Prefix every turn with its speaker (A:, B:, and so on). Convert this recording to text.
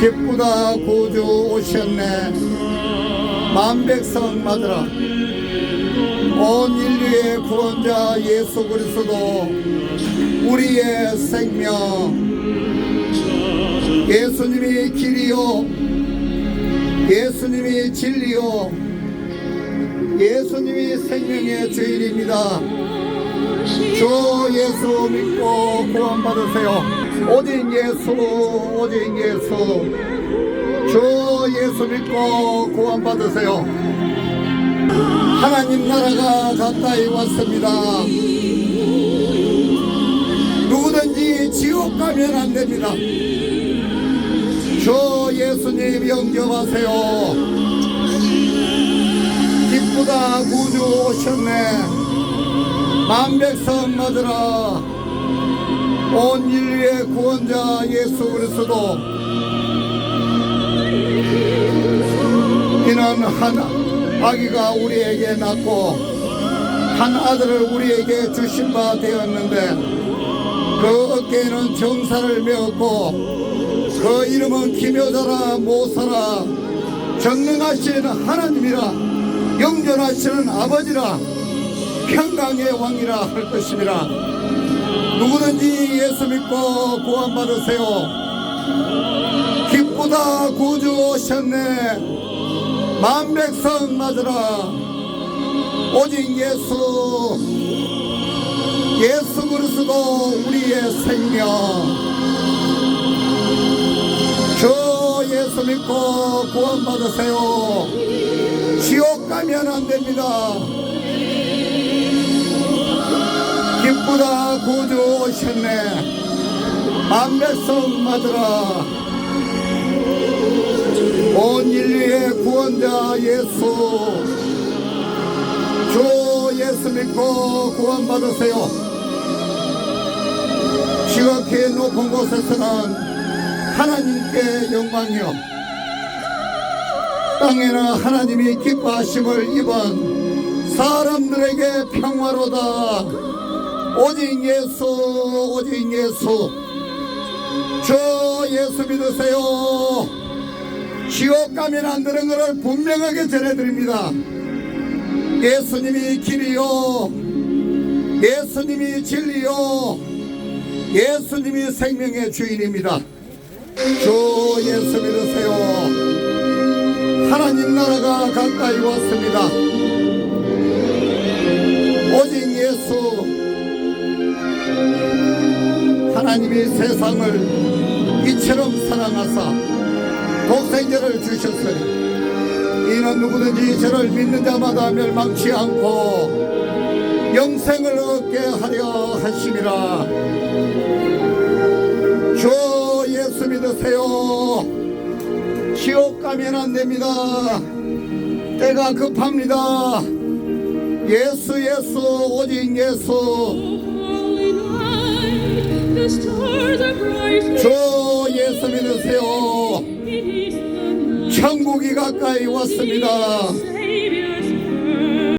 A: 기쁘다 구주 오셨네. 만백성 맞으라. 온 인류의 구원자 예수 그리스도 우리의 생명. 예수님이 길이요. 예수님이 진리요. 예수님이 생명의 주인입니다 주 예수 믿고 구원받으세요. 오직 예수 오직 예수. 주 예수 믿고 구원받으세요. 하나님 나라가 가까이 왔습니다. 누구든지 지옥 가면 안 됩니다. 주 예수님 영접하세요. 기쁘다 구주 오셨네 만백성 맞으라. 온 인류의 구원자 예수 그리스도. 이는 한 아기가 우리에게 낳고 한 아들을 우리에게 주신 바 되었는데 그 어깨에는 정사를 메었고 그 이름은 기묘자라 모사라. 전능하신 하나님이라 영존하시는 아버지라 평강의 왕이라 할 것입니다. 누구든지 예수 믿고 구원받으세요. 기쁘다 구주 오셨네. 만백성 맞으라. 오직 예수, 예수 그리스도 우리의 생명. 저 예수 믿고 구원받으세요. 지옥 가면 안 됩니다. 기쁘다 구주 오셨네. 만백성 맞으라. 온 인류의 구원자 예수. 주 예수 믿고 구원받으세요. 지극히 높은 곳에서는 하나님께 영광이요. 땅에는 하나님이 기뻐하심을 입은 사람들에게 평화로다 오직 예수 오직 예수. 저 예수 믿으세요. 지옥 가면 안 되는 것을 분명하게 전해드립니다. 예수님이 길이요. 예수님이 진리요. 예수님이 생명의 주인입니다. 주 예수 믿으세요. 하나님 나라가 가까이 왔습니다. 오직 예수 하나님이 세상을 이처럼 사랑하사 독생자를 주셨으니 이는 누구든지 저를 믿는 자마다 멸망치 않고 영생을 얻게 하려 하심이라. 주 예수 믿으세요. 지옥 가면 안 됩니다. 때가 급합니다. 예수 예수 오직 예수 주 예수 믿으세요. 천국이 가까이 왔습니다